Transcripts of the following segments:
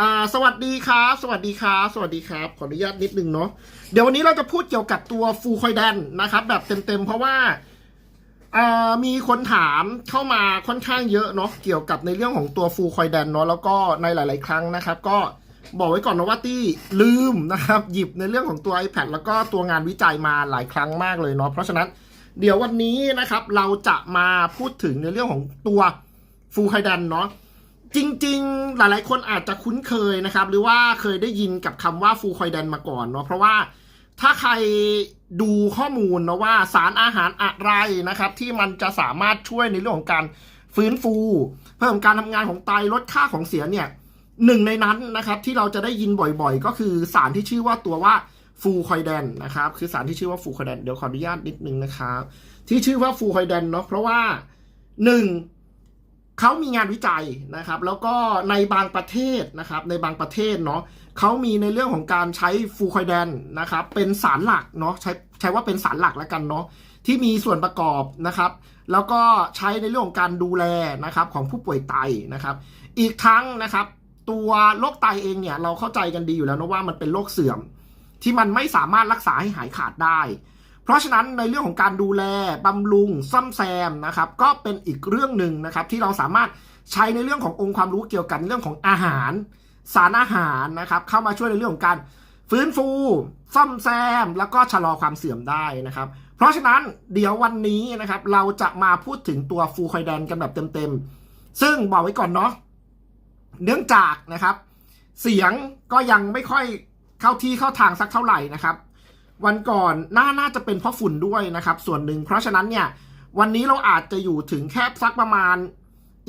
อ่าสวัสดีครับ สวัสดีครับ สวัสดีครับ ขออนุญาตนิดนึงเนาะ เดี๋ยววันนี้เราจะพูดเกี่ยวกับตัวฟูคอยแดนนะครับ แบบเต็มๆ เพราะว่าอ่ามีคนถามเข้ามาค่อนข้างเยอะเนาะ เกี่ยวกับในเรื่องของตัวฟูคอยแดนเนาะ แล้วก็ในหลาย ๆ ครั้งนะครับ ก็บอกไว้ก่อนนะว่าตี้ลืมนะครับ หยิบในเรื่องของตัว iPad แล้วก็ตัวงานวิจัยมาหลายครั้งมากเลยเนาะ เพราะฉะนั้นเดี๋ยววันนี้นะครับเราจะมาพูดถึงในเรื่องของตัวฟูคอยแดนเนาะ จริง ๆ หลายๆ คนอาจจะคุ้นเคยนะครับ หรือว่าเคยได้ยินกับคำว่าฟูคอยแดนมาก่อนเนาะเพราะว่าถ้าใครดูข้อมูลนะว่าสารอาหารอะไรนะครับ ที่มันจะสามารถช่วยในเรื่องของการฟื้นฟู เพิ่มการทำงานของไตลดค่าของเสียเนี่ยหนึ่งในนั้นนะครับที่เราจะได้ยินบ่อยๆ ก็คือสารที่ชื่อว่าตัวว่าฟูคอยแดนนะครับคือสารที่ชื่อว่าฟูคอยแดนเดี๋ยวขออนุญาตนิดนึงนะครับที่ชื่อว่าฟูคอยแดนเนาะเพราะว่าหนึ่ง เขามีงานวิจัยนะครับ แล้วก็ในบางประเทศนะครับ ในบางประเทศเนาะเขามีในเรื่องของการใช้ฟูคอยแดนนะครับ เป็นสารหลักเนาะใช้ใช้ว่าเป็นสารหลักแล้วกันเนาะที่มีส่วนประกอบนะครับ แล้วก็ใช้ในเรื่องของการดูแลนะครับของผู้ป่วยไตนะครับ อีกทั้งนะครับ ตัวโรคไตเองเนี่ยเราเข้าใจกันดีอยู่แล้วนะว่ามันเป็นโรคเสื่อม ที่มันไม่สามารถรักษาให้หายขาดได้ เพราะฉะนั้นในเรื่องของการดูแลบำรุงซ่อมแซมนะครับก็เป็นอีกเรื่องหนึ่งนะครับที่เราสามารถใช้ในเรื่องขององค์ความรู้เกี่ยวกับเรื่องของอาหาร สารอาหารนะครับเข้ามาช่วยในเรื่องของการฟื้นฟู ซ่อมแซม แล้วก็ชะลอความเสื่อมได้นะครับ เพราะฉะนั้นเดี๋ยววันนี้นะครับเราจะมาพูดถึงตัวฟูคอยแดนกันแบบเต็มๆ ซึ่งบอกไว้ก่อนเนาะเนื่องจากนะครับ เสียงก็ยังไม่ค่อยเข้าที่เข้าทางสักเท่าไหร่นะครับ วันก่อนน่าน่าจะเป็นเพราะฝุ่นด้วยนะครับ ส่วนหนึ่งเพราะฉะนั้นเนี่ย วันนี้เราอาจจะอยู่ถึงแค่สักประมาณ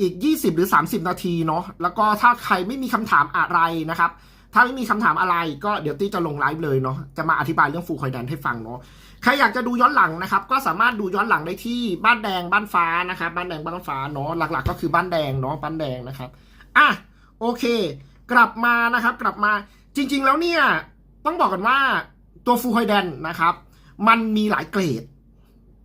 อีก 20 หรือ 30 นาทีเนาะแล้วก็ถ้าใครไม่มีคำถามอะไรนะครับ ถ้าไม่มีคำถามอะไรก็เดี๋ยวตี้จะลงไลฟ์เลยเนาะจะมาอธิบายเรื่องฟูคอยแดนให้ฟังเนาะใครอยากจะดูย้อนหลังนะครับ ก็สามารถดูย้อนหลังได้ที่บ้านแดงบ้านฟ้านะครับ บ้านแดงบ้านฟ้าเนาะหลัก ๆ ก็คือบ้านแดงเนาะบ้านแดงนะครับอะโอเค กลับมานะครับ กลับมาจริง ๆ แล้วเนี่ยต้องบอกกันว่า ตัวฟูคอยแดนนะครับ มันมีหลายเกรด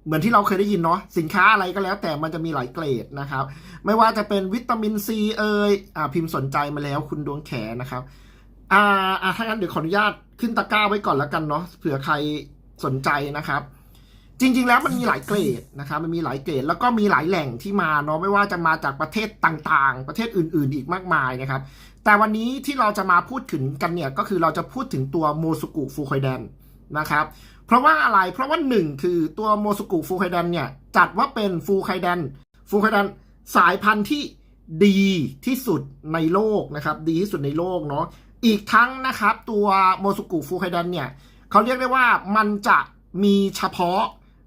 เหมือนที่เราเคยได้ยินเนาะสินค้าอะไรก็แล้ว แต่มันจะมีหลายเกรดนะครับ ไม่ว่าจะเป็นวิตามินซีเอยอ่าพิมพ์สนใจมาแล้วคุณดวงแขนะครับอ่าอ่าถ้างั้นเดี๋ยวขออนุญาตขึ้นตะกร้าไว้ก่อนแล้วกันเนาะเผื่อใครสนใจนะครับ จริง ๆ แล้วมันมีหลายเกรดนะครับมันมีหลายเกรดแล้วก็มีหลายแหล่งที่มาเนาะไม่ว่าจะมาจากประเทศต่างๆ ประเทศอื่น ๆ อีกมากมายนะครับ แต่วันนี้ที่เราจะมาพูดถึงกันเนี่ยก็คือเราจะพูดถึงตัวโมซุกุฟูคอยแดนนะครับ เพราะว่าอะไรเพราะว่าหนึ่งคือตัวโมซุกุฟูไคแดนเนี่ยจัดว่าเป็นฟูไคแดนฟูไคแดนสายพันธุ์ที่ดีที่สุดในโลกนะครับ ดีที่สุดในโลกเนาะอีกทั้งนะครับ ตัวโมซุกุฟูไคแดนเนี่ยเขาเรียกได้ว่ามันจะมีเฉพาะ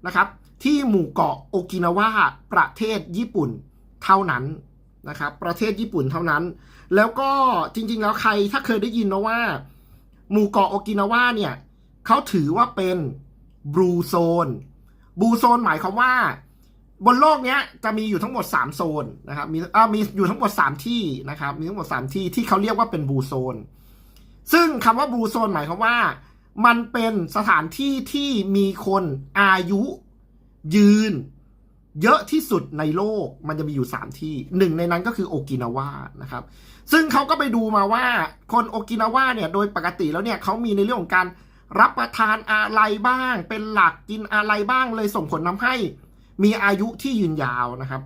นะครับ ที่หมู่เกาะโอกินาวาประเทศญี่ปุ่นเท่านั้นนะครับ ประเทศญี่ปุ่นเท่านั้น แล้วก็จริง ๆ แล้วใครถ้าเคยได้ยินนะว่า หมู่เกาะโอกินาวาเนี่ยเขาถือว่าเป็นบลูโซนบลูโซนหมายความว่า บนโลกเนี้ยจะมีอยู่ทั้งหมด 3 โซนนะครับมีอ่ามีอยู่ทั้งหมด 3 ที่นะครับ มีทั้งหมด 3 ที่ที่เขาเรียกว่าเป็นบลูโซนซึ่งคำว่าบลูโซนหมายความว่า มันเป็นสถานที่ที่มีคนอายุยืน เยอะที่สุดในโลกมันจะมีอยู่ 3 ที่หนึ่งในนั้นก็คือโอกินาวานะครับ ซึ่งเขาก็ไปดูมาว่าคนโอกินาวาเนี่ยโดยปกติแล้วเนี่ยเขามีในเรื่องของการรับประทานอะไรบ้าง เป็นหลักกินอะไรบ้างเลยส่งผลทำให้มีอายุที่ยืนยาวนะครับ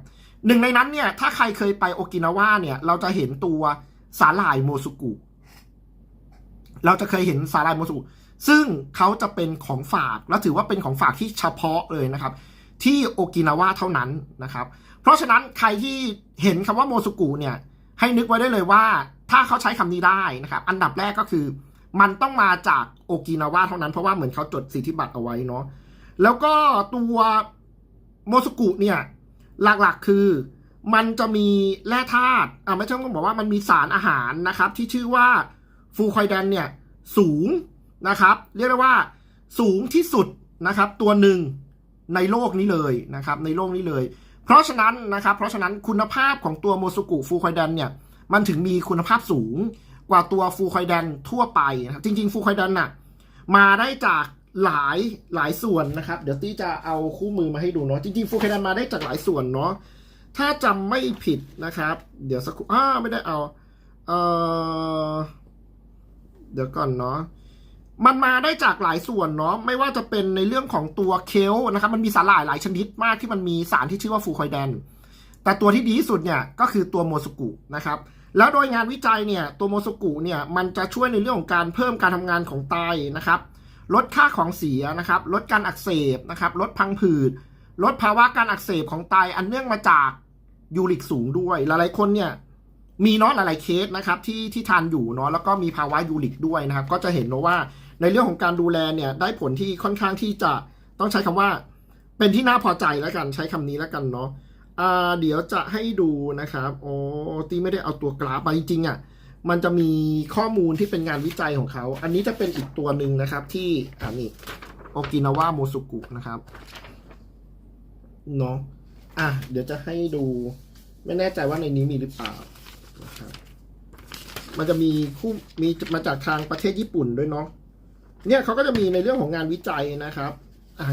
หนึ่งในนั้นเนี่ยถ้าใครเคยไปโอกินาวาเนี่ยเราจะเห็นตัวสาหร่ายโมซุกุ เราจะเคยเห็นสาหร่ายโมซุกุ ซึ่งเขาจะเป็นของฝากและถือว่าเป็นของฝากที่เฉพาะเลยนะครับ ที่โอกินาวาเท่านั้นนะครับ เพราะฉะนั้นใครที่เห็นคำว่าโมซุกุเนี่ยให้นึกไว้ได้เลยว่า ถ้าเขาใช้คำนี้ได้นะครับ อันดับแรกก็คือ มันต้องมาจากโอกินาวาเท่านั้นเพราะว่าเหมือนเขาจดสิทธิบัตรเอาไว้เนาะแล้วก็ตัวโมซุกุเนี่ยหลักๆคือมันจะมีแร่ธาตุอ่าไม่ใช่ต้องบอกว่ามันมีสารอาหารนะครับ ที่ชื่อว่าฟูคอยแดนเนี่ยสูง นะครับ เรียกได้ว่าสูงที่สุดนะครับ ตัวหนึ่งในโลกนี้เลยนะครับ ในโลกนี้เลย เพราะฉะนั้นนะครับ เพราะฉะนั้นคุณภาพของตัวโมซุกุฟูคอยแดนเนี่ยมันถึงมีคุณภาพสูงกว่าตัวฟูคอยแดนทั่วไปนะครับ จริง ๆ ฟูคอยแดนน่ะมาได้จากหลายหลายส่วนนะครับ เดี๋ยวตี้จะเอาคู่มือมาให้ดูเนาะจริงๆฟูคอยแดนมาได้จากหลายส่วนเนาะถ้าจำไม่ผิดนะครับ เดี๋ยวสักครู่อ้าไม่ได้เอาเอ่อเดี๋ยวก่อนเนาะ มันมาได้จากหลายส่วนเนาะไม่ว่าจะเป็นในเรื่องของตัวเคลนะครับมันมีสารหร่ายหลายชนิดมากที่มันมีสารที่ชื่อว่าฟูคอยแดน แต่ตัวที่ดีที่สุดเนี่ยก็คือตัวโมสกุนะครับแล้วโดยงานวิจัยเนี่ยตัวโมสกุเนี่ยมันจะช่วยในเรื่องของการเพิ่มการทำงานของไตนะครับลดค่าของเสียนะครับลดการอักเสบนะครับลดพังผืด ลดภาวะการอักเสบของไตอันเนื่องมาจากยูริกสูงด้วย หลายๆคนเนี่ยมีเนาะหลายๆเคสนะครับที่ที่ทานอยู่เนาะแล้วก็มีภาวะยูริกด้วยนะครับก็จะเห็นเนาะว่า ในเรื่องของการดูแลเนี่ยได้ผลที่ค่อนข้างที่จะต้องใช้คำว่า เป็นที่น่าพอใจแล้วกันใช้คำนี้แล้วกันเนาะอ่าเดี๋ยวจะให้ดูนะครับโอ้ตีไม่ได้เอาตัวกราฟมาจริงๆอะ่ะมันจะมีข้อมูลที่เป็นงานวิจัยของเขา อันนี้จะเป็นอีกตัวหนึ่งนะครับที่อันนี้โอกินาวาโมสุกุนะครับเนาะอะเดี๋ยวจะให้ดู ไม่แน่ใจว่าในนี้มีหรือเปล่านะครับมันจะมีคู่มีมาจากทางประเทศญี่ปุ่นด้วยเนาะ เนี่ยเขาก็จะมีในเรื่องของงานวิจัยนะครับ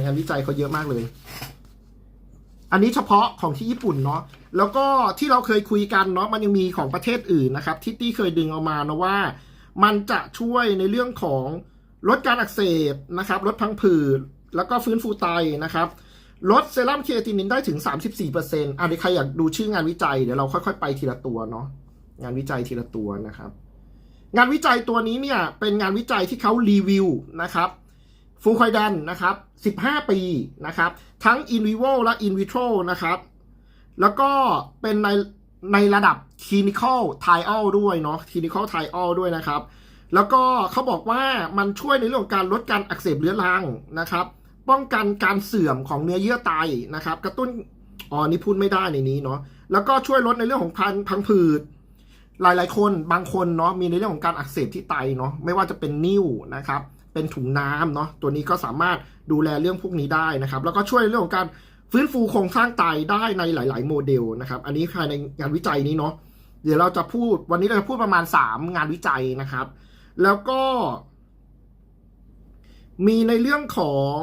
งานวิจัยเขาเยอะมากเลย อันนี้เฉพาะของที่ญี่ปุ่นเนาะแล้วก็ที่เราเคยคุยกันเนาะมันยังมีของประเทศอื่นนะครับ ที่ตี้เคยดึงเอามานะว่า มันจะช่วยในเรื่องของลดการอักเสบนะครับลดพังผืดแล้วก็ฟื้นฟูไตนะครับลดเซรั่มเคตินินได้ถึง 34%อะเดี๋ยวใครอยากดูชื่องานวิจัยเดี๋ยวเราค่อยๆ ไปทีละตัวเนาะงานวิจัยทีละตัวนะครับ งานวิจัยตัวนี้เนี่ยเป็นงานวิจัยที่เขารีวิวนะครับฟูคอยดันนะครับ 15 ปีนะครับ ทั้ง in vivo และ in vitro นะครับ แล้วก็เป็นในในระดับ clinical trial ด้วยเนาะ clinical trial ด้วยนะครับ แล้วก็เขาบอกว่ามันช่วยในเรื่องของการลดการอักเสบเรื้อรังนะครับ ป้องกันการเสื่อมของเนื้อเยื่อไตนะครับ กระตุ้นอ๋อนี่พูดไม่ได้ในนี้เนาะแล้วก็ช่วยลดในเรื่องของพังพังผืด หลายๆ คนบางคนเนาะมีในเรื่องของการอักเสบที่ไตเนาะไม่ว่าจะเป็นนิ่วนะครับ เป็นถุงน้ำเนาะตัวนี้ก็สามารถดูแลเรื่องพวกนี้ได้นะครับ แล้วก็ช่วยเรื่องของการฟื้นฟูโครงสร้างไตได้ในหลาย ๆ โมเดลนะครับ อันนี้ภายในงานวิจัยนี้เนาะเดี๋ยวเราจะพูดวันนี้เราจะพูดประมาณ 3 งานวิจัยนะครับ แล้วก็ มีในเรื่องของ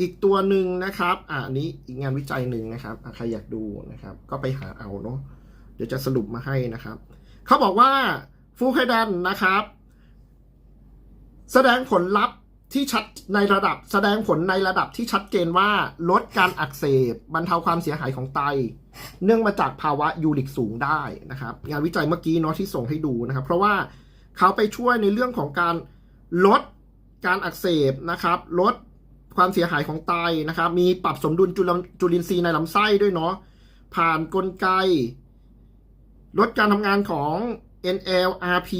อีกตัวหนึ่งนะครับอ่าอันนี้อีกงานวิจัยหนึ่งนะครับใครอยากดูนะครับ ก็ไปหาเอาเนาะ ดี๋ยวจะสรุปมาให้นะครับ เขาบอกว่าฟูไคดันนะครับ แสดงผลลัพธ์ที่ชัดในระดับแสดงผลในระดับที่ชัดเจนว่าลดการอักเสบบรรเทาความเสียหายของไต เนื่องมาจากภาวะยูริกสูงได้นะครับ งานวิจัยเมื่อกี้เนาะที่ส่งให้ดูนะครับ เพราะว่าเขาไปช่วยในเรื่องของการลดการอักเสบนะครับ ลดความเสียหายของไตนะครับ มีปรับสมดุลจุลจุลินทรีย์ในลำไส้ด้วยเนาะผ่านกลไก ลดการทำงานของ NLRP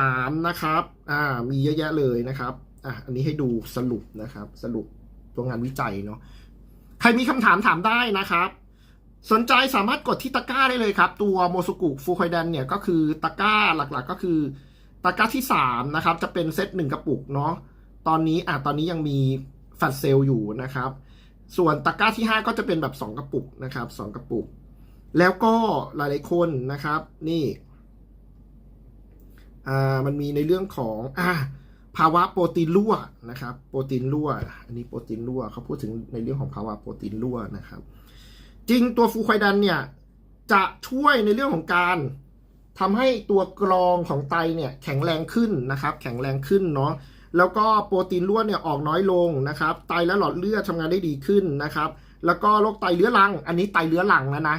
3นะครับ อ่า มีเยอะแยะเลยนะครับ อะ อันนี้ให้ดูสรุปนะครับ สรุปตัวงานวิจัยเนาะ ใครมีคำถามถามได้นะครับ สนใจสามารถกดที่ตะกร้าได้เลยครับ ตัวโมสุกุฟูคอยแดนเนี่ยก็คือตะกร้าหลักๆ ก็คือตะกร้าที่ 3 นะครับ จะเป็นเซตหนึ่งกระปุกเนาะ ตอนนี้อะตอนนี้ยังมีแฟลชเซลอยู่นะครับ ส่วนตะกร้าที่ 5 ก็จะเป็นแบบ 2 กระปุกนะครับ 2 กระปุก แล้วก็หลายๆคนนะครับ นี่อ่ามันมีในเรื่องของอ่าภาวะโปรตีนรั่วนะครับ โปรตีนรั่ว อันนี้โปรตีนรั่วเขาพูดถึงในเรื่องของภาวะโปรตีนรั่วนะครับ จริงตัวฟูควายดันเนี่ยจะช่วยในเรื่องของการทำให้ตัวกรองของไตเนี่ยแข็งแรงขึ้นนะครับ แข็งแรงขึ้นเนาะแล้วก็โปรตีนรั่วเนี่ยออกน้อยลงนะครับ ไตและหลอดเลือดทำงานได้ดีขึ้นนะครับ แล้วก็โรคไตเรื้อรัง อันนี้ไตเรื้อรังแล้วนะ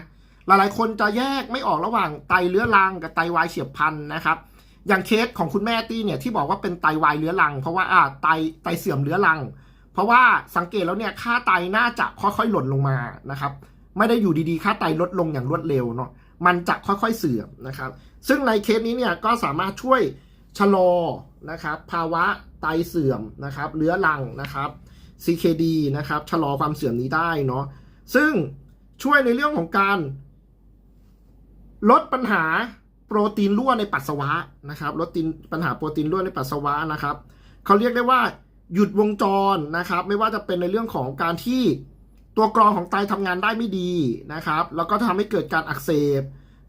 หลายๆ คนจะแยกไม่ออกระหว่างไตเรื้อรังกับไตวายเฉียบพลันนะครับ อย่างเคสของคุณแม่ตี้เนี่ยที่บอกว่าเป็นไตวายเรื้อรัง เพราะว่าอ่าไตไตเสื่อมเรื้อรัง เพราะว่าสังเกตแล้วเนี่ยค่าไตน่าจะค่อยๆ หล่นลงมานะครับ ไม่ได้อยู่ดีๆ ค่าไตลดลงอย่างรวดเร็วเนาะ มันจะค่อยๆเสื่อมนะครับ ซึ่งในเคสนี้เนี่ยก็สามารถช่วยชะลอนะครับภาวะไตเสื่อมนะครับเรื้อรังนะครับ CKD นะครับชะลอความเสื่อมนี้ได้เนาะซึ่งช่วยในเรื่องของการ ลดปัญหาโปรตีนรั่วในปัสสาวะนะครับ ลดปัญหาโปรตีนรั่วในปัสสาวะนะครับเขาเรียกได้ว่าหยุดวงจรนะครับ ไม่ว่าจะเป็นในเรื่องของการที่ตัวกรองของไตทำงานได้ไม่ดีนะครับ แล้วก็ทำให้เกิดการอักเสบ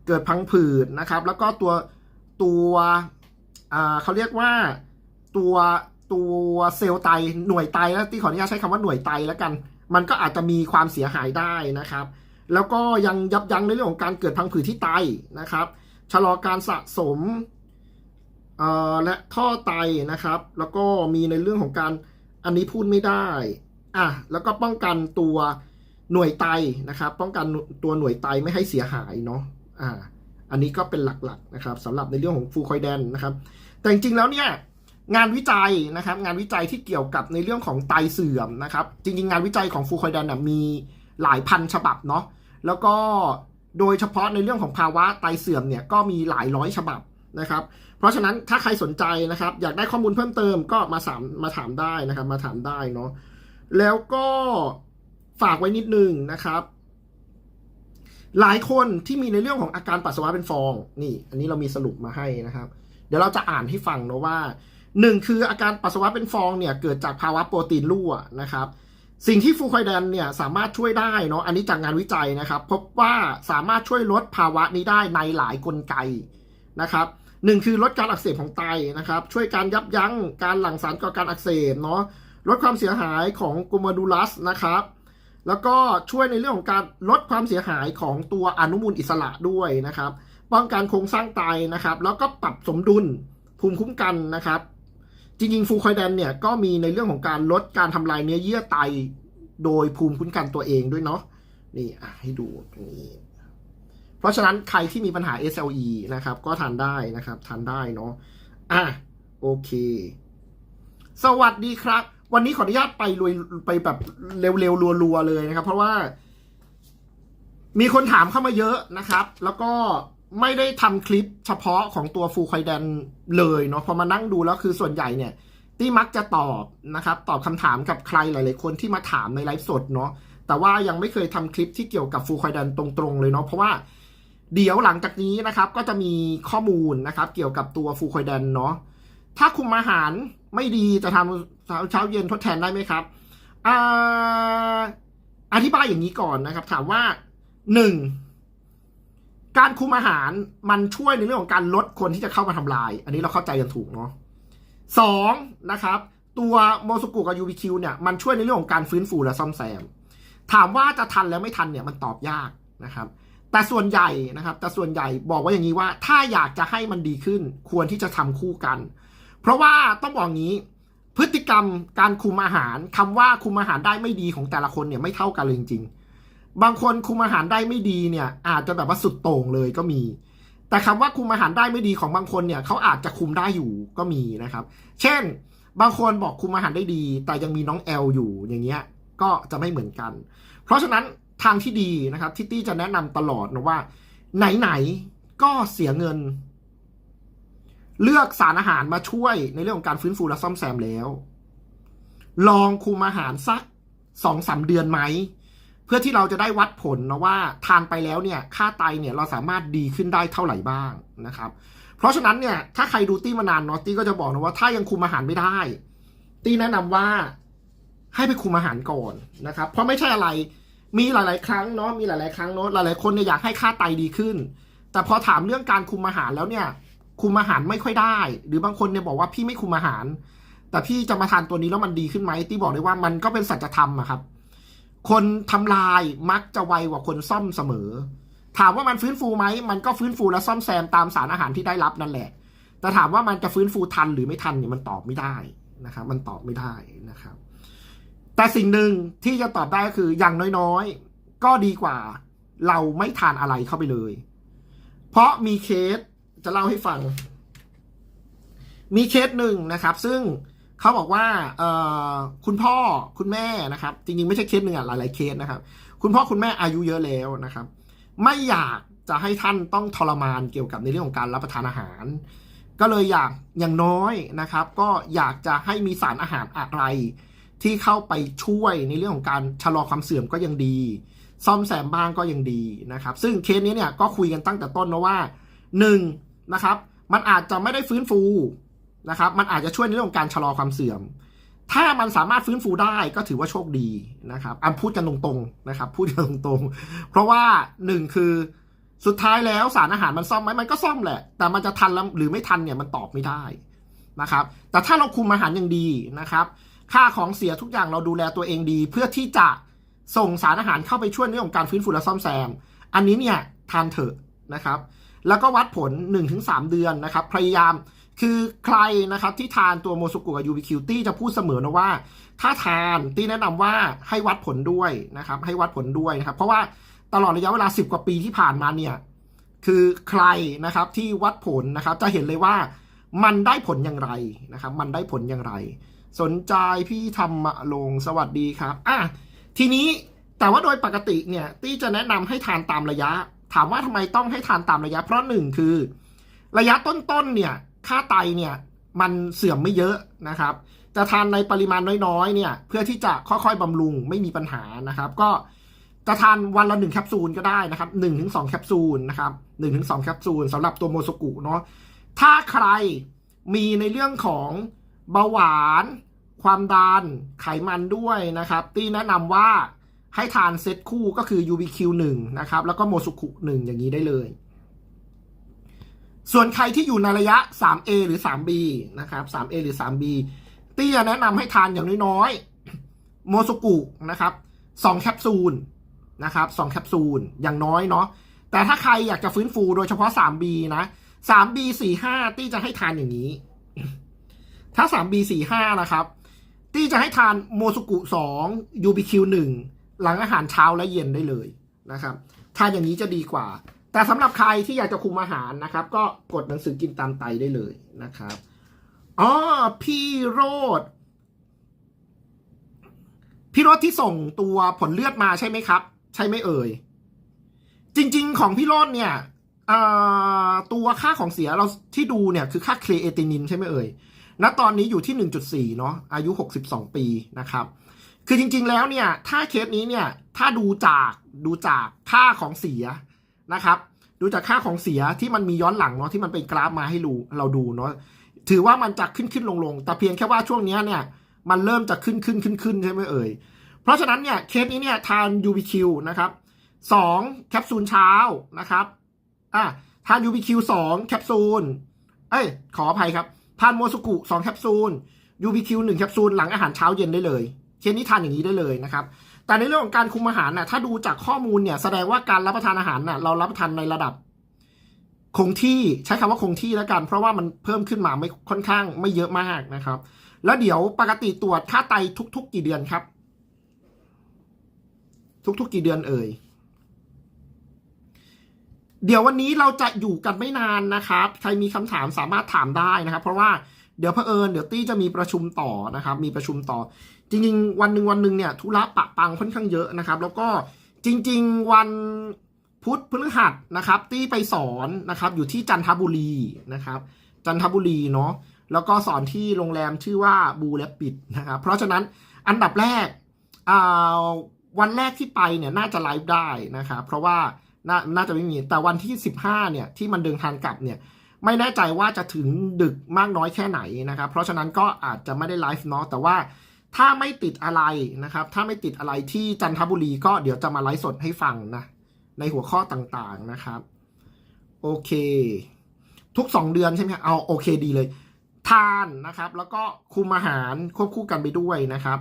เกิดพังผืดนะครับ แล้วก็ตัวตัวเขาเรียกว่าตัวตัวเซลล์ไตหน่วยไตแล้วที่ขออนุญาตใช้คำว่าหน่วยไตแล้วกัน มันก็อาจจะมีความเสียหายได้นะครับ แล้วก็ยังยับยั้งในเรื่องของการเกิดพังผืดที่ไตนะครับ ชะลอการสะสมและท่อไตนะครับ แล้วก็มีในเรื่องของการอันนี้พูดไม่ได้อะแล้วก็ป้องกันตัวหน่วยไตนะครับ ป้องกันตัวหน่วยไตไม่ให้เสียหายเนาะอ่าอันนี้ก็เป็นหลักๆนะครับสำหรับในเรื่องของฟูคอยแดนนะครับ แต่จริงๆแล้วเนี่ยงานวิจัยนะครับ งานวิจัยที่เกี่ยวกับในเรื่องของไตเสื่อมนะครับ จริงๆ งานวิจัยของฟูคอยแดนนะมีหลายพันฉบับเนาะ แล้วก็โดยเฉพาะในเรื่องของภาวะไตเสื่อมเนี่ยก็มีหลายร้อยฉบับนะครับ เพราะฉะนั้นถ้าใครสนใจนะครับ อยากได้ข้อมูลเพิ่มเติมก็มาถามมาถามได้นะครับ มาถามได้เนาะแล้วก็ฝากไว้นิดนึงนะครับ หลายคนที่มีในเรื่องของอาการปัสสาวะเป็นฟองนี่ อันนี้เรามีสรุปมาให้นะครับ เดี๋ยวเราจะอ่านให้ฟังเนาะว่าหนึ่งคืออาการปัสสาวะเป็นฟองเนี่ยเกิดจากภาวะโปรตีนรั่วนะครับ สิ่งที่ฟูคอยแดนเนี่ยสามารถช่วยได้เนาะอันนี้จากงานวิจัยนะครับ พบว่าสามารถช่วยลดภาวะนี้ได้ในหลายกลไกนะครับหนึ่งคือลดการอักเสบของไตนะครับ ช่วยการยับยั้งการหลั่งสารก่อการอักเสบเนาะลดความเสียหายของกูมาดูลัสนะครับ แล้วก็ช่วยในเรื่องของการลดความเสียหายของตัวอนุมูลอิสระด้วยนะครับ ป้องกันโครงสร้างไตนะครับ แล้วก็ปรับสมดุลภูมิคุ้มกันนะครับ จริงๆฟูคอยแดนเนี่ยก็มีในเรื่องของการลดการทำลายเนื้อเยื่อไตโดยภูมิคุ้มกันตัวเองด้วยเนาะนี่อะให้ดูตรงนี้ เพราะฉะนั้นใครที่มีปัญหา SLE นะครับ ก็ทานได้นะครับ ทานได้เนาะอะโอเค สวัสดีครับ วันนี้ขออนุญาตไปลุยไปแบบเร็วๆรัวๆเลยนะครับ เพราะว่า มีคนถามเข้ามาเยอะนะครับ แล้วก็ ไม่ได้ทำคลิปเฉพาะของตัวฟูคอยแดนเลยเนาะพอมานั่งดูแล้วคือส่วนใหญ่เนี่ยที่มักจะตอบนะครับ ตอบคำถามกับใครหลาย ๆ คนที่มาถามในไลฟ์สดเนาะแต่ว่ายังไม่เคยทำคลิปที่เกี่ยวกับฟูคอยแดนตรง ๆ เลยเนาะเพราะว่าเดี๋ยวหลังจากนี้นะครับก็จะมีข้อมูลนะครับ เกี่ยวกับตัวฟูคอยแดนเนาะถ้าคุมอาหารไม่ดีจะทำเช้าเช้าเย็นทดแทนได้ไหมครับออธิบายอย่างนี้ก่อนนะครับ ถามว่าหนึ่ง การคุมอาหารมันช่วยในเรื่องของการลดคนที่จะเข้ามาทำลาย อันนี้เราเข้าใจกันถูกเนาะสองนะครับ ตัวโมสุกุกับยูบิคิวเนี่ยมันช่วยในเรื่องของการฟื้นฟูและซ่อมแซม ถามว่าจะทันแล้วไม่ทันเนี่ยมันตอบยากนะครับ แต่ส่วนใหญ่นะครับ แต่ส่วนใหญ่บอกว่าอย่างนี้ว่า ถ้าอยากจะให้มันดีขึ้นควรที่จะทำคู่กัน เพราะว่าต้องบอกงี้พฤติกรรมการคุมอาหารคำว่าคุมอาหารได้ไม่ดีของแต่ละคนเนี่ยไม่เท่ากันเลยจริงๆ บางคนคุมอาหารได้ไม่ดีเนี่ย อาจจะแบบว่าสุดโต่งเลยก็มี แต่คำว่าคุมอาหารได้ไม่ดีของบางคนเนี่ยเขาอาจจะคุมได้อยู่ก็มีนะครับ เช่น บางคนบอกคุมอาหารได้ดี แต่ยังมีน้องแอลอยู่อย่างเงี้ยก็จะไม่เหมือนกัน เพราะฉะนั้นทางที่ดีนะครับทิตตี้จะแนะนำตลอดนะว่า ไหนๆก็เสียเงิน เลือกสารอาหารมาช่วยในเรื่องของการฟื้นฟูและซ่อมแซมแล้ว ลองคุมอาหารสักสองสามเดือนไหม เพื่อที่เราจะได้วัดผลนะว่าทานไปแล้วเนี่ยค่าไตเนี่ยเราสามารถดีขึ้นได้เท่าไหร่บ้างนะครับเพราะฉะนั้นเนี่ยถ้าใครดูตี้มานานเนาะตี้ก็จะบอกนะว่าถ้ายังคุมอาหารไม่ได้ ตี้แนะนำว่าให้ไปคุมอาหารก่อนนะครับเพราะไม่ใช่อะไรมีหลาย ๆ ครั้งเนาะมีหลาย ๆ ครั้งเนาะหลาย ๆ คนเนี่ยอยากให้ค่าไตดีขึ้น แต่พอถามเรื่องการคุมอาหารแล้วเนี่ย คุมอาหารไม่ค่อยได้ หรือบางคนเนี่ยบอกว่าพี่ไม่คุมอาหาร แต่พี่จะมาทานตัวนี้แล้วมันดีขึ้นไหมตี้บอกเลยว่ามันก็เป็นสัจธรรมอะครับ คนทำลายมักจะไวกว่าคนซ่อมเสมอ ถามว่ามันฟื้นฟูไหม มันก็ฟื้นฟูและซ่อมแซมตามสารอาหารที่ได้รับนั่นแหละ แต่ถามว่ามันจะฟื้นฟูทันหรือไม่ทันเนี่ยมันตอบไม่ได้นะครับ มันตอบไม่ได้นะครับ แต่สิ่งหนึ่งที่จะตอบได้ก็คืออย่างน้อยๆ ก็ดีกว่า เราไม่ทานอะไรเข้าไปเลย เพราะมีเคสจะเล่าให้ฟัง มีเคสหนึ่งนะครับ ซึ่ง เขาบอกว่าคุณพ่อคุณแม่นะครับ จริงๆไม่ใช่เคสหนึ่งอะหลายๆเคสนะครับ คุณพ่อคุณแม่อายุเยอะแล้วนะครับ ไม่อยากจะให้ท่านต้องทรมานเกี่ยวกับในเรื่องของการรับประทานอาหาร ก็เลยอยากอย่างน้อยนะครับ ก็อยากจะให้มีสารอาหารอะไร ที่เข้าไปช่วยในเรื่องของการชะลอความเสื่อมก็ยังดี ซ่อมแซมบ้างก็ยังดีนะครับ ซึ่งเคสนี้เนี่ยก็คุยกันตั้งแต่ต้นนะว่าหนึ่งนะครับมันอาจจะไม่ได้ฟื้นฟู นะครับมันอาจจะช่วยในเรื่องของการชะลอความเสื่อม ถ้ามันสามารถฟื้นฟูได้ก็ถือว่าโชคดีนะครับอันพูดกันตรงๆนะครับพูดกันตรงๆ เพราะว่าหนึ่งคือสุดท้ายแล้วสารอาหารมันซ่อมไหมมันก็ซ่อมแหละ แต่มันจะทันหรือไม่ทันเนี่ยมันตอบไม่ได้นะครับแต่ถ้าเราคุมอาหารอย่างดีนะครับ ค่าของเสียทุกอย่างเราดูแลตัวเองดี เพื่อที่จะส่งสารอาหารเข้าไปช่วยในเรื่องของการฟื้นฟูและซ่อมแซม อันนี้เนี่ยทานเถอะนะครับ แล้วก็วัดผล 1-3 เดือนนะครับ พยายาม คือใครนะครับที่ทานตัวโมซุกุกับยูบิคิวตี้จะพูดเสมอนะว่า ถ้าทานตี้แนะนำว่าให้วัดผลด้วยนะครับให้วัดผลด้วยนะครับ เพราะว่าตลอดระยะเวลา 10 กว่าปีที่ผ่านมาเนี่ยคือใครนะครับที่วัดผลนะครับจะเห็นเลยว่ามันได้ผลอย่างไรนะครับ มันได้ผลอย่างไร สนใจพี่ธรรมลงสวัสดีครับอะทีนี้แต่ว่าโดยปกติเนี่ยตี้จะแนะนำให้ทานตามระยะ ถามว่าทำไมต้องให้ทานตามระยะ เพราะหนึ่งคือ ระยะต้นๆเนี่ย ค่าไตเนี่ยมันเสื่อมไม่เยอะนะครับ จะทานในปริมาณน้อยๆเนี่ยเพื่อที่จะค่อยๆบำรุงไม่มีปัญหานะครับ ก็จะทานวันละหนึ่งแคปซูลก็ได้นะครับหนึ่งถึงสองแคปซูลนะครับหนึ่งถึงสองแคปซูลสำหรับตัวโมโซกุเนาะถ้าใครมีในเรื่องของเบาหวาน ความดันไขมันด้วยนะครับตี้แนะนำว่าให้ทานเซตคู่ก็คือ UBQ 1 นะครับ แล้วก็โมซุกุ1อย่างนี้ได้เลย ส่วนใครที่อยู่ในระยะ 3A หรือ 3B นะครับ 3A หรือ 3B ตี้จะแนะนำให้ทานอย่างน้อยๆ โมซุกุนะครับ2แคปซูลนะครับ2แคปซูลอย่างน้อยเนาะ แต่ถ้าใครอยากจะฟื้นฟูโดยเฉพาะ 3B นะ 3B 45ตี้จะให้ทานอย่างนี้ ถ้า 3B 45นะครับ ตี้จะให้ทานโมซุกุ2 UBQ 1หลังอาหารเช้าและเย็นได้เลยนะครับ ทานอย่างนี้จะดีกว่า แต่สำหรับใครที่อยากจะคุมอาหารนะครับ ก็กดหนังสือกินตามไตได้เลยนะครับอ๋อพี่โรดพี่โรดที่ส่งตัวผลเลือดมาใช่ไหมครับ ใช่ไหมเอ่ย จริง ๆ ของพี่โรดเนี่ยตัวค่าของเสียเราที่ดูเนี่ยคือค่าเครเอตินินใช่ไหมเอ่ยณตอนนี้อยู่ที่ 1.4 เนาะอายุ 62 ปีนะครับ คือจริง ๆ แล้วเนี่ย ถ้าเคสนี้เนี่ย ถ้าดูจากดูจากค่าของเสีย นะครับ ดูจากค่าของเสียที่มันมีย้อนหลังเนาะที่มันเป็นกราฟมาให้ดูเราดูเนาะถือว่ามันจะขึ้นขึ้นลงลงแต่เพียงแค่ว่าช่วงนี้เนี่ยมันเริ่มจะขึ้นขึ้นขึ้นขึ้นใช่ไหมเอ่ยเพราะฉะนั้นเนี่ยเคสนี้เนี่ยทาน UBQ นะครับสองแคปซูลเช้านะครับอะทาน UBQ สองแคปซูลเอ้ยขออภัยครับทานโมซุกุสองแคปซูล UBQ หนึ่งแคปซูลหลังอาหารเช้าเย็นได้เลยเคสนี้ทานอย่างนี้ได้เลยนะครับ แต่ในเรื่องของการคุมอาหารน่ะถ้าดูจากข้อมูลเนี่ยแสดงว่าการรับประทานอาหารน่ะเรารับประทานในระดับ คงที่ใช้คำว่าคงที่แล้วกัน เพราะว่ามันเพิ่มขึ้นมาไม่ค่อนข้างไม่เยอะมากนะครับ แล้วเดี๋ยวปกติตรวจค่าไตทุก ๆ กี่เดือนครับ ทุกๆ กี่เดือนเอ่ยเดี๋ยววันนี้เราจะอยู่กันไม่นานนะครับ ใครมีคำถามสามารถถามได้นะครับ เพราะว่าเดี๋ยวเผอิญเดี๋ยวตี้จะมีประชุมต่อนะครับ มีประชุมต่อ จริงๆ วันหนึ่งวันหนึ่งเนี่ยธุระปะปังค่อนข้างเยอะนะครับ แล้วก็จริง ๆ วันพุธพฤหัสนะครับตี้ไปสอนนะครับอยู่ที่จันทบุรีนะครับ จันทบุรีเนาะแล้วก็สอนที่โรงแรมชื่อว่าบูและปิดนะครับเพราะฉะนั้นอันดับแรกอ่าวันแรกที่ไปเนี่ยน่าจะไลฟ์ได้นะครับเพราะว่าน่าน่าจะไม่มีแต่วันที่ 15เนี่ยที่มันเดินทางกลับเนี่ยไม่แน่ใจว่าจะถึงดึกมากน้อยแค่ไหนนะครับ เพราะฉะนั้นก็อาจจะไม่ได้ไลฟ์เนาะแต่ว่า ถ้าไม่ติดอะไรนะครับ ถ้าไม่ติดอะไรที่จันทบุรีก็เดี๋ยวจะมาไลฟ์สดให้ฟังนะ ในหัวข้อต่างๆนะครับ โอเค ทุกสองเดือนใช่ไหมเอาโอเคดีเลย ทานนะครับ แล้วก็คุมอาหารควบคู่กันไปด้วยนะครับ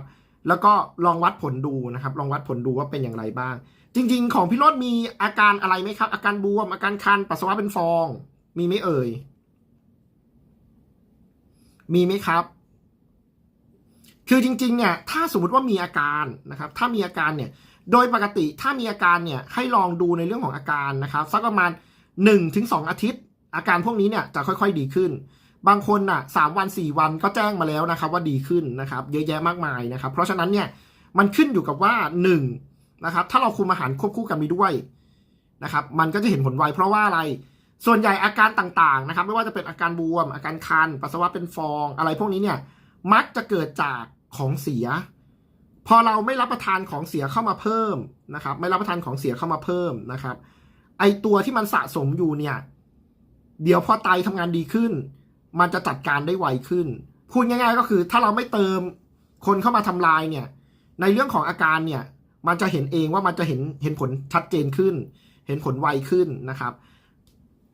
แล้วก็ลองวัดผลดูนะครับ ลองวัดผลดูว่าเป็นอย่างไรบ้าง จริง ๆ ของพี่รดมีอาการอะไรไหมครับ อาการบวมอาการคันปัสสาวะเป็นฟอง มีไหมเอ่ยมีไหมครับ คือจริงๆเนี่ยถ้าสมมติว่ามีอาการนะครับถ้ามีอาการเนี่ยโดยปกติถ้ามีอาการเนี่ยให้ลองดูในเรื่องของอาการนะครับสักประมาณ 1-2ถึงอาทิตย์ อาการพวกนี้เนี่ยจะค่อยๆดีขึ้น บางคนน่ะสามวันสี่วันก็แจ้งมาแล้วนะครับว่าดีขึ้นนะครับเยอะแยะมากมายนะครับ เพราะฉะนั้นเนี่ยมันขึ้นอยู่กับว่าหนึ่งนะครับถ้าเราคุมอาหารควบคู่กันไปด้วยนะครับมันก็จะเห็นผลไวเพราะว่าอะไรส่วนใหญ่อาการต่างๆนะครับไม่ว่าจะเป็นอาการบวม อาการคันปัสสาวะเป็นฟองอะไรพวกนี้เนี่ยมักจะเกิดจาก ของเสีย พอเราไม่รับประทานของเสียเข้ามาเพิ่มนะครับ ไม่รับประทานของเสียเข้ามาเพิ่มนะครับ ไอตัวที่มันสะสมอยู่เนี่ย เดี๋ยวพอไตทำงานดีขึ้น มันจะจัดการได้ไวขึ้นพูดง่าย ๆ ก็คือ ถ้าเราไม่เติมคนเข้ามาทำลายเนี่ย ในเรื่องของอาการเนี่ย มันจะเห็นเองว่ามันจะเห็นเห็นผลชัดเจนขึ้น เห็นผลไวขึ้นนะครับ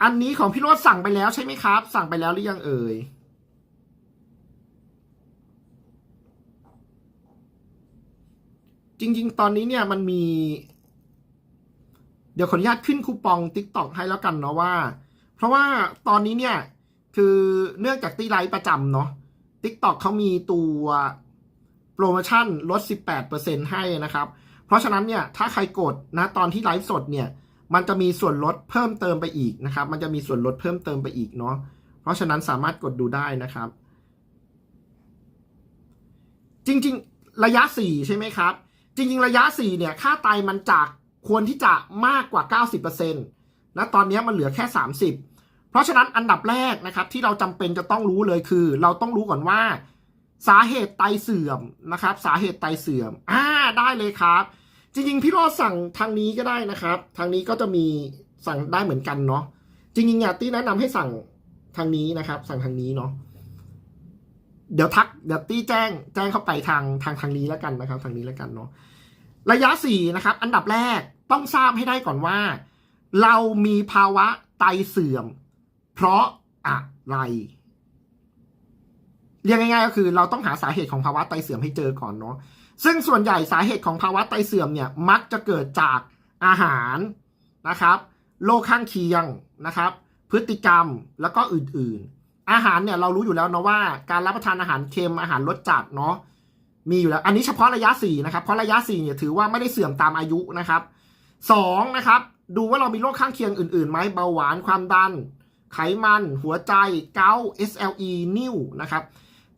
อันนี้ของพี่โรดสั่งไปแล้วใช่ไหมครับ สั่งไปแล้วหรือยังเอ่ย จริง ๆ ตอนนี้เนี่ยมันมี เดี๋ยวขออนุญาตขึ้นคูปอง TikTok ให้แล้วกันเนาะว่า เพราะว่าตอนนี้เนี่ยคือเนื่องจากตีไลฟ์ประจำเนาะ TikTok เขามีตัวโปรโมชั่นลด 18%ให้นะครับ เพราะฉะนั้นเนี่ยถ้าใครกดนะตอนที่ไลฟ์สดเนี่ยมันจะมีส่วนลดเพิ่มเติมไปอีกนะครับ มันจะมีส่วนลดเพิ่มเติมไปอีกเนาะ เพราะฉะนั้นสามารถกดดูได้นะครับ จริง ๆ ระยะ 4 ใช่ไหมครับ จริงๆ ระยะ 4 เนี่ย ค่าไตมันจากควรที่จะมากกว่า 90%นะตอนนี้มันเหลือแค่ 30 เพราะฉะนั้นอันดับแรกนะครับที่เราจำเป็นจะต้องรู้เลยคือ เราต้องรู้ก่อนว่า สาเหตุไตเสื่อมนะครับ สาเหตุไตเสื่อมอ่าได้เลยครับ จริงๆ พี่รจน์สั่งทางนี้ก็ได้นะครับ ทางนี้ก็จะมีสั่งได้เหมือนกันเนาะจริงๆเนี่ยตี้แนะนำให้สั่งทางนี้นะครับ สั่งทางนี้เนาะ เดี๋ยวทักเดี๋ยวตี้แจ้งแจ้งเข้าไปทางทางทางนี้แล้วกันนะครับ ทางนี้แล้วกันเนาะระยะสี่นะครับ อันดับแรกต้องทราบให้ได้ก่อนว่า เรามีภาวะไตเสื่อม เพราะอะไรเรียกง่ายๆก็คือเราต้องหาสาเหตุของภาวะไตเสื่อมให้เจอก่อนเนาะซึ่งส่วนใหญ่สาเหตุของภาวะไตเสื่อมเนี่ยมักจะเกิดจากอาหารนะครับโรคข้างเคียงนะครับ พฤติกรรมแล้วก็อื่นๆ อาหารเนี่ยเรารู้อยู่แล้วเนาะว่า การรับประทานอาหารเค็มอาหารรสจัดเนาะมีอยู่แล้ว อันนี้เฉพาะระยะ4นะครับเพราะระยะ4เนี่ยถือว่าไม่ได้เสื่อมตามอายุนะครับสองนะครับดูว่าเรามีโรคข้างเคียงอื่นๆไหมเบาหวานความดัน ไขมัน หัวใจเกา SLE นิ่วนะครับ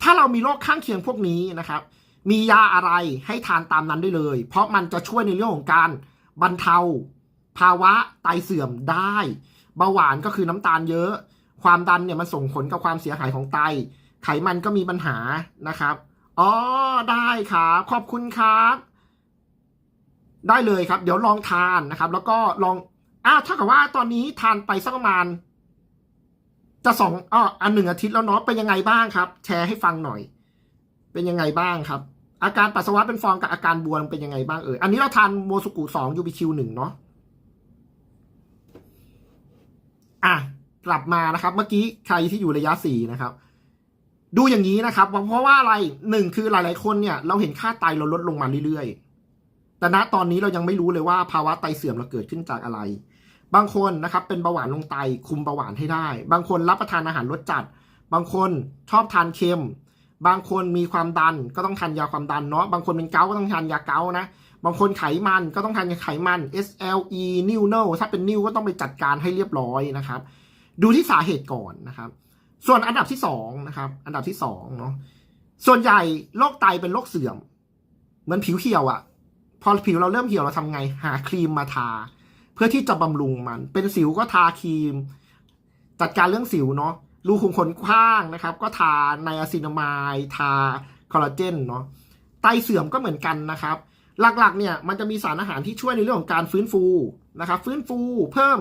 ถ้าเรามีโรคข้างเคียงพวกนี้นะครับ มียาอะไรให้ทานตามนั้นได้เลย เพราะมันจะช่วยในเรื่องของการบรรเทา ภาวะไตเสื่อมได้ เบาหวานก็คือน้ำตาลเยอะ ความดันเนี่ยมันส่งผลกับความเสียหายของไต ไขมันก็มีปัญหานะครับ อ๋อได้ครับ ขอบคุณครับ ได้เลยครับ เดี๋ยวลองทานนะครับ แล้วก็ลองอ้าวเท่ากับว่าตอนนี้ทานไปสักประมาณ จะสองอ้ออันหนึ่งอาทิตย์แล้วเนาะเป็นยังไงบ้างครับ แชร์ให้ฟังหน่อย เป็นยังไงบ้างครับ อาการปัสสาวะเป็นฟองกับอาการบวมเป็นยังไงบ้างเอ่ยอันนี้เราทานโมสุกุสองยูบิคิวหนึ่งเนาะอะ กลับมานะครับ เมื่อกี้ใครที่อยู่ระยะสี่นะครับ ดูอย่างนี้นะครับ เพราะว่าอะไรหนึ่งคือหลาย ๆ คนเนี่ยเราเห็นค่าไตเราลดลงมาเรื่อยๆ แต่ณตอนนี้เรายังไม่รู้เลยว่าภาวะไตเสื่อมเราเกิดขึ้นจากอะไร บางคนนะครับ เป็นเบาหวานลงไตคุมเบาหวานให้ได้ บางคนรับประทานอาหารรสจัด บางคนชอบทานเค็ม บางคนมีความดันก็ต้องทานยาความดันเนาะบางคนเป็นเกาต์ก็ต้องทานยาเกาต์นะบางคนไขมันก็ต้องทานยาไขมัน SLE นิ้วเนถ้าเป็นนิ้วก็ต้องไปจัดการให้เรียบร้อยนะครับ ดูที่สาเหตุก่อนนะครับ ส่วนอันดับที่สองนะครับ อันดับที่สองเนาะส่วนใหญ่โรคไตเป็นโรคเสื่อม เหมือนผิวเหี่ยวอะ่ะ พอผิวเราเริ่มเหี่ยวเราทำไงหาครีมมาทา เพื่อที่จะบำรุงมัน เป็นสิวก็ทาครีม จัดการเรื่องสิวเนาะรูขุมขนกว้างนะครับ ก็ทาไนอาซินามายทาคอลลาเจนเนาะไตเสื่อมก็เหมือนกันนะครับ หลักๆเนี่ยมันจะมีสารอาหารที่ช่วยในเรื่องของการฟื้นฟูนะครับ ฟื้นฟูเพิ่ม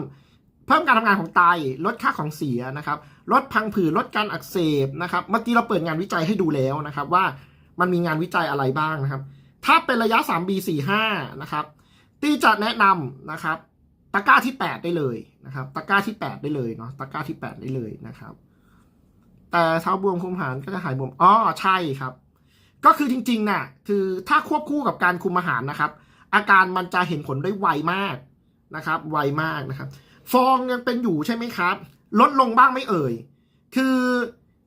เพิ่มการทำงานของไตลดค่าของเสียนะครับ ลดพังผืดลดการอักเสบนะครับ เมื่อกี้เราเปิดงานวิจัยให้ดูแล้วนะครับ ว่ามันมีงานวิจัยอะไรบ้างนะครับ ถ้าเป็นระยะ 3B45 นะครับตีจะแนะนำนะครับตะกร้าที่ 8 ได้เลยนะครับตะกร้าที่ 8 ได้เลยเนาะตะกร้าที่ 8 ได้เลยนะครับ แต่เท้าบวมคุมอาหารก็จะหายบวมอ๋อใช่ครับ ก็คือจริงๆน่ะคือถ้าควบคู่กับการคุมอาหารนะครับ อาการมันจะเห็นผลได้ไวมากนะครับ ไวมากนะครับ ฟองยังเป็นอยู่ใช่ไหมครับ ลดลงบ้างไม่เอ่ย คือ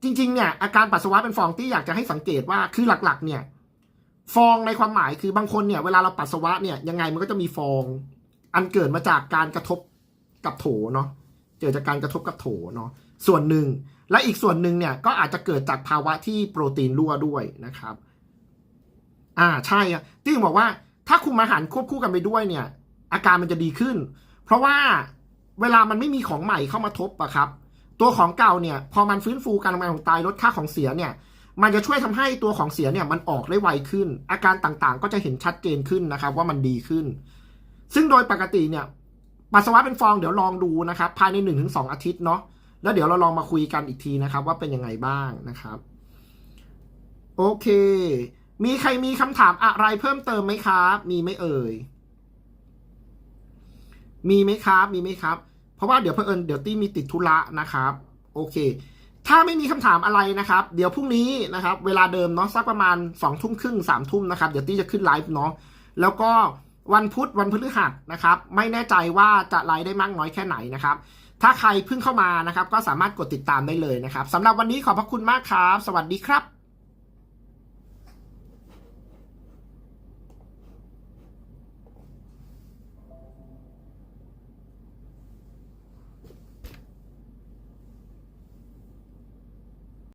จริงๆเนี่ยอาการปัสสาวะเป็นฟองที่อยากจะให้สังเกตว่าคือหลักๆ เนี่ยฟองในความหมายคือบางคนเนี่ยเวลาเราปัสสาวะเนี่ยยังไงมันก็จะมีฟอง อันเกิดมาจากการกระทบกับโถเนาะเกิดจากการกระทบกับโถเนาะส่วนหนึ่งและอีกส่วนหนึ่งเนี่ยก็อาจจะเกิดจากภาวะที่โปรตีนรั่วด้วยนะครับ อ่าใช่อะที่ผมบอกว่าถ้าคุมอาหารควบคู่กันไปด้วยเนี่ย อาการมันจะดีขึ้น เพราะว่า เวลามันไม่มีของใหม่เข้ามาทบอะครับ ตัวของเก่าเนี่ยพอมันฟื้นฟูการทำงานของไตลดค่าของเสียเนี่ยมันจะช่วยทำให้ตัวของเสียเนี่ยมันออกได้ไวขึ้น อาการต่างๆ ก็จะเห็นชัดเจนขึ้นนะครับ ว่ามันดีขึ้น ซึ่งโดยปกติเนี่ยปัสสาวะเป็นฟองเดี๋ยวลองดูนะครับ ภายในหนึ่งถึงสองอาทิตย์เนาะแล้วเดี๋ยวเราลองมาคุยกันอีกทีนะครับ ว่าเป็นยังไงบ้างนะครับ โอเค มีใครมีคำถามอะไรเพิ่มเติมไหมครับ มีไหมเอ่ย มีไหมครับ มีไหมครับ เพราะว่าเดี๋ยวเพื่อนเดี๋ยวตี้มีติดธุระนะครับ โอเค ถ้าไม่มีคำถามอะไรนะครับ เดี๋ยวพรุ่งนี้นะครับ เวลาเดิมเนาะสักประมาณสองทุ่มครึ่งสามทุ่มนะครับเดี๋ยวตี้จะขึ้นไลฟ์เนาะแล้วก็วันพุธวันพฤหัสนะครับ ไม่แน่ใจว่าจะไลฟ์ได้มากน้อยแค่ไหนนะครับ ถ้าใครเพิ่งเข้ามานะครับ ก็สามารถกดติดตามได้เลยนะครับสำหรับวันนี้ขอบพระคุณมากครับ สวัสดีครับ